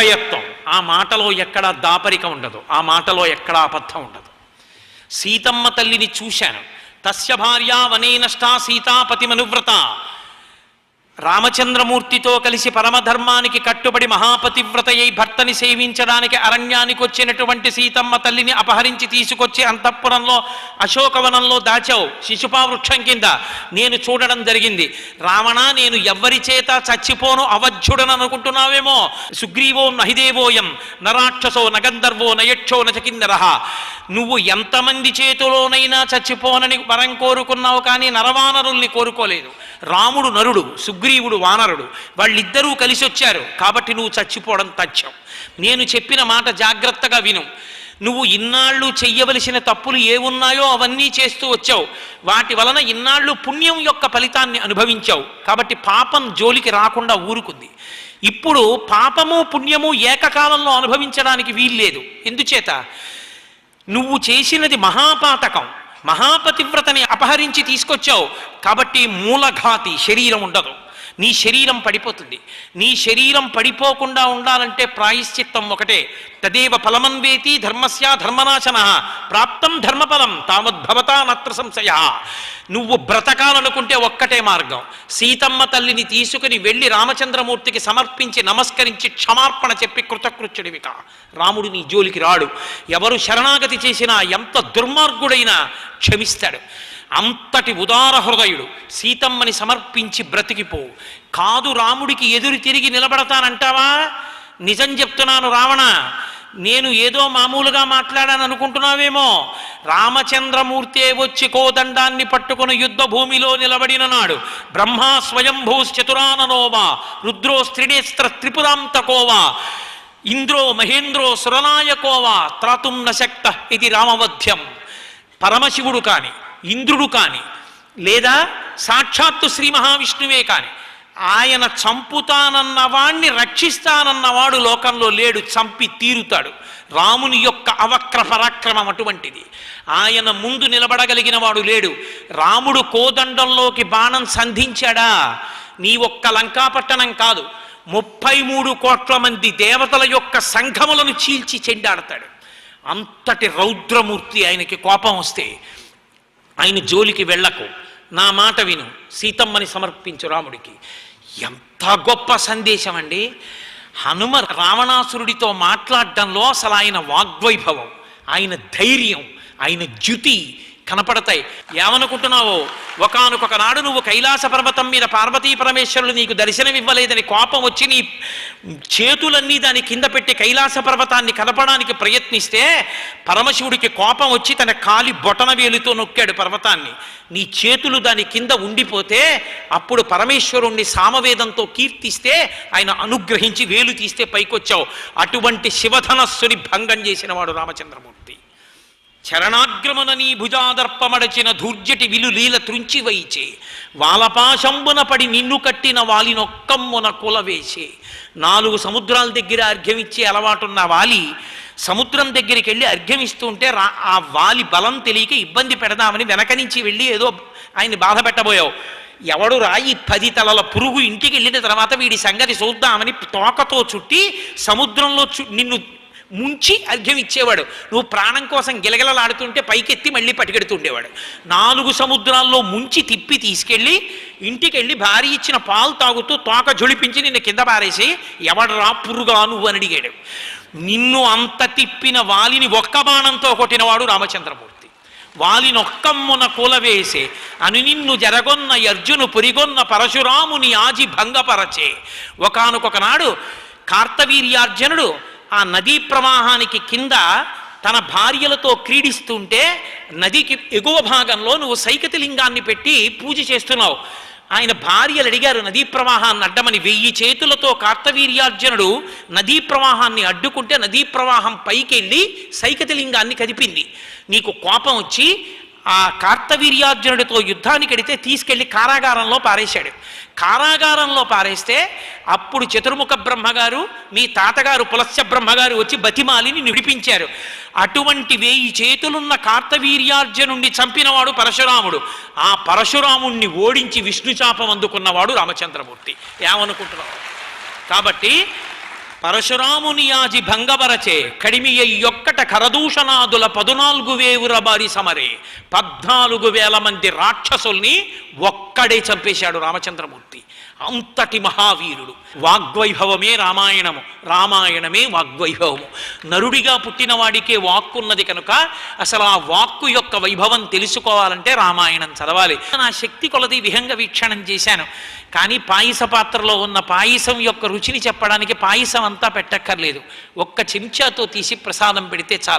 అభయత్వం ఆ మాటలో ఎక్కడ దాపరిక ఉండదు. ఆ మాటలో ఎక్కడ అబద్ధం ఉండదు. సీతమ్మ తల్లిని చూశాను. తస్య భార్య వనే నష్టా సీతాపతిమనువ్రత రామచంద్రమూర్తితో కలిసి పరమధర్మానికి కట్టుబడి మహాపతివ్రతయ్యి భర్తని సేవించడానికి అరణ్యానికి వచ్చినటువంటి సీతమ్మ తల్లిని అపహరించి తీసుకొచ్చి అంతఃపురంలో అశోకవనంలో దాచావు. శిశుపా వృక్షం కింద నేను చూడడం జరిగింది. రావణ నేను ఎవ్వరి చేత చచ్చిపోను అవధ్యుడని అనుకుంటున్నావేమో సుగ్రీవో నహిదేవోయం నరాక్షసో నగంధర్వో నయక్షో నచకిన్నరహ నువ్వు ఎంతమంది చేతిలోనైనా చచ్చిపోనని వరం కోరుకున్నావు కానీ నరవానరుల్ని కోరుకోలేదు. రాముడు నరుడు సుగ్రీవుడు వానరుడు. వాళ్ళిద్దరూ కలిసి వచ్చారు. కాబట్టి నువ్వు చచ్చిపోవడం తథ్యం. నేను చెప్పిన మాట జాగ్రత్తగా విను. నువ్వు ఇన్నాళ్ళు చెయ్యవలసిన తప్పులు ఏ ఉన్నాయో అవన్నీ చేస్తూ వచ్చావు. వాటి వలన ఇన్నాళ్ళు పుణ్యం యొక్క ఫలితాన్ని అనుభవించావు. కాబట్టి పాపం జోలికి రాకుండా ఊరుకుంది. ఇప్పుడు పాపము పుణ్యము ఏకకాలంలో అనుభవించడానికి వీల్లేదు. ఎందుచేత? నువ్వు చేసినది మహాపాతకం. మహాపతివ్రతని అపహరించి తీసుకొచ్చావు. కాబట్టి మూలఘాతి శరీరం ఉండదు. నీ శరీరం పడిపోతుంది. నీ శరీరం పడిపోకుండా ఉండాలంటే ప్రాయశ్చిత్తం ఒకటే. తదేవ ఫలమన్వేతి ధర్మస్య ధర్మనాశన. ప్రాప్తం ధర్మఫలం తామద్భవతా నత్ర సంశయ. నువ్వు బ్రతకాలనుకుంటే ఒక్కటే మార్గం. సీతమ్మ తల్లిని తీసుకుని వెళ్ళి రామచంద్రమూర్తికి సమర్పించి నమస్కరించి క్షమార్పణ చెప్పి కృతకృత్యుడివిక. రాముడు నీ జోలికి రాడు. ఎవరు శరణాగతి చేసినా ఎంత దుర్మార్గుడైనా క్షమిస్తాడు. అంతటి ఉదార హృదయుడు సీతమ్మని సమర్పించి బ్రతికిపో. కాదు రాముడికి ఎదురు తిరిగి నిలబడతానంటావా? నిజం చెప్తున్నాను రావణ నేను ఏదో మామూలుగా మాట్లాడాను అనుకుంటున్నావేమో. రామచంద్రమూర్తే వచ్చి కోదండాన్ని పట్టుకుని యుద్ధ భూమిలో నిలబడిన నాడు బ్రహ్మా స్వయంభూశ్చతురాననోవా రుద్రో స్త్రినేస్త్ర త్రిపురాంతకోవా ఇంద్రో మహేంద్రో సురనాయకోవా త్రాతుం నశక్త ఇది రామవధ్యం. పరమశివుడు కానీ ఇంద్రుడు కానీ లేదా సాక్షాత్తు శ్రీ మహావిష్ణువే కాని ఆయన చంపుతానన్న వాణ్ణి రక్షిస్తానన్నవాడు లోకంలో లేడు చంపి తీరుతాడు. రాముని యొక్క అవక్ర పరాక్రమం అటువంటిది. ఆయన ముందు నిలబడగలిగిన వాడు లేడు. రాముడు కోదండంలోకి బాణం సంధించాడా? నీ ఒక్క లంకాపట్టణం కాదు. ముప్పై మూడు కోట్ల మంది దేవతల యొక్క సంఘములను చీల్చి చెండాడతాడు. అంతటి రౌద్రమూర్తి ఆయనకి కోపం వస్తే ఆయన జోలికి వెళ్ళకు. నా మాట విను. సీతమ్మని సమర్పించు రాముడికి. ఎంత గొప్ప సందేశం అండి. హనుమ రావణాసురుడితో మాట్లాడడంలో అసలు ఆయన వాగ్వైభవం ఆయన ధైర్యం ఆయన జ్యుతి కనపడతాయి. ఏమనుకుంటున్నావో? ఒకనొక నాడు నువ్వు కైలాస పర్వతం మీద పార్వతీ పరమేశ్వరుడు నీకు దర్శనమివ్వలేదని కోపం వచ్చి నీ చేతులన్నీ దాని కింద పెట్టి కైలాస పర్వతాన్ని కలపడానికి ప్రయత్నిస్తే పరమశివుడికి కోపం వచ్చి తన కాలి బొటన వేలుతో నొక్కాడు పర్వతాన్ని. నీ చేతులు దాని కింద ఉండిపోతే అప్పుడు పరమేశ్వరుణ్ణి సామవేదంతో కీర్తిస్తే ఆయన అనుగ్రహించి వేలు తీస్తే పైకొచ్చావు. అటువంటి శివధనస్సుని భంగం చేసిన వాడు రామచంద్రమూర్తి. చరణాగ్రమున నీ భుజాదర్పమడచిన ధూర్జటి విలు లీల వాలపాశంబున పడి నిన్ను కట్టిన వాలినొక్కమ్మున కులవేసే నాలుగు సముద్రాల దగ్గర అర్ఘ్యమిచ్చే అలవాటున్న వాలి సముద్రం దగ్గరికి వెళ్ళి అర్ఘ్యమిస్తుంటే రా ఆ వాలి బలం తెలియక ఇబ్బంది పెడదామని వెనక నుంచి వెళ్ళి ఏదో ఆయన్ని బాధ పెట్టబోయావు. ఎవడు రాయి పది తలల పురుగు ఇంటికి వెళ్ళిన తర్వాత వీడి సంగతి చూద్దామని తోకతో చుట్టి సముద్రంలో చు నిన్ను ముంచి అర్ఘ్యం ఇచ్చేవాడు నువ్వు ప్రాణం కోసం గిలగిలలాడుతుంటే పైకెత్తి మళ్ళీ పట్టుకెడుతుండేవాడు నాలుగు సముద్రాల్లో ముంచి తిప్పి తీసుకెళ్ళి ఇంటికి వెళ్ళి భార్య ఇచ్చిన పాలు తాగుతూ తోక జొలిపించి నిన్ను కింద పారేసి ఎవడరా పురుగా నువ్వు? అని అడిగాడు. నిన్ను అంత తిప్పిన వాలిని ఒక్క బాణంతో కొట్టినవాడు రామచంద్రమూర్తి. వాలినొక్కమ్మున కూలవేసే అని నిన్ను జరగొన్న అర్జును పురిగొన్న పరశురాముని ఆజి భంగపరచే. ఒకనొక కార్తవీర్యార్జునుడు ఆ నదీ ప్రవాహానికి కింద తన భార్యలతో క్రీడిస్తుంటే నదికి ఎగువ భాగంలో నువ్వు సైకతి లింగాన్ని పెట్టి పూజ చేస్తున్నావు. ఆయన భార్యలు అడిగారు నదీ ప్రవాహాన్ని అడ్డమని వెయ్యి చేతులతో కార్తవీర్యార్జునుడు నదీ ప్రవాహాన్ని అడ్డుకుంటే నదీ ప్రవాహం పైకి వెళ్ళి సైకతి లింగాన్ని కదిపింది. నీకు కోపం వచ్చి ఆ కార్తవీర్యార్జునుడితో యుద్ధానికి వెడితే తీసుకెళ్ళి కారాగారంలో పారేశాడు. కారాగారంలో పారేస్తే అప్పుడు చతుర్ముఖ బ్రహ్మగారు మీ తాతగారు పులస్య బ్రహ్మగారు వచ్చి బతిమాలిని నిడిపించారు. అటువంటి వేయి చేతులున్న కార్తవీర్యార్జునుణ్ణి చంపినవాడు పరశురాముడు. ఆ పరశురాముణ్ణి ఓడించి విష్ణుచాపం అందుకున్నవాడు రామచంద్రమూర్తి. ఏమనుకుంటున్నావు? కాబట్టి పరశురాముని యాజి భంగవరచే కడిమియ్యొక్కట కరదూషణాదుల పదునాలుగు వేవుర బారి సమరే పద్నాలుగు వేల మంది రాక్షసుల్ని ఒక్కడే చంపేశాడు రామచంద్రమూర్తి. అంతటి మహావీరుడు. వాగ్వైభవమే రామాయణము. రామాయణమే వాగ్వైభవము. నరుడిగా పుట్టిన వాడికే వాక్కు ఉన్నది కనుక అసలు ఆ వాక్కు యొక్క వైభవం తెలుసుకోవాలంటే రామాయణం చదవాలి. నా శక్తి కొలది విహంగ వీక్షణం చేశాను. కానీ పాయస పాత్రలో ఉన్న పాయసం యొక్క రుచిని చెప్పడానికి పాయసం అంతా పెట్టక్కర్లేదు. ఒక్క చెంచాతో తీసి ప్రసాదం పెడితే చాలు.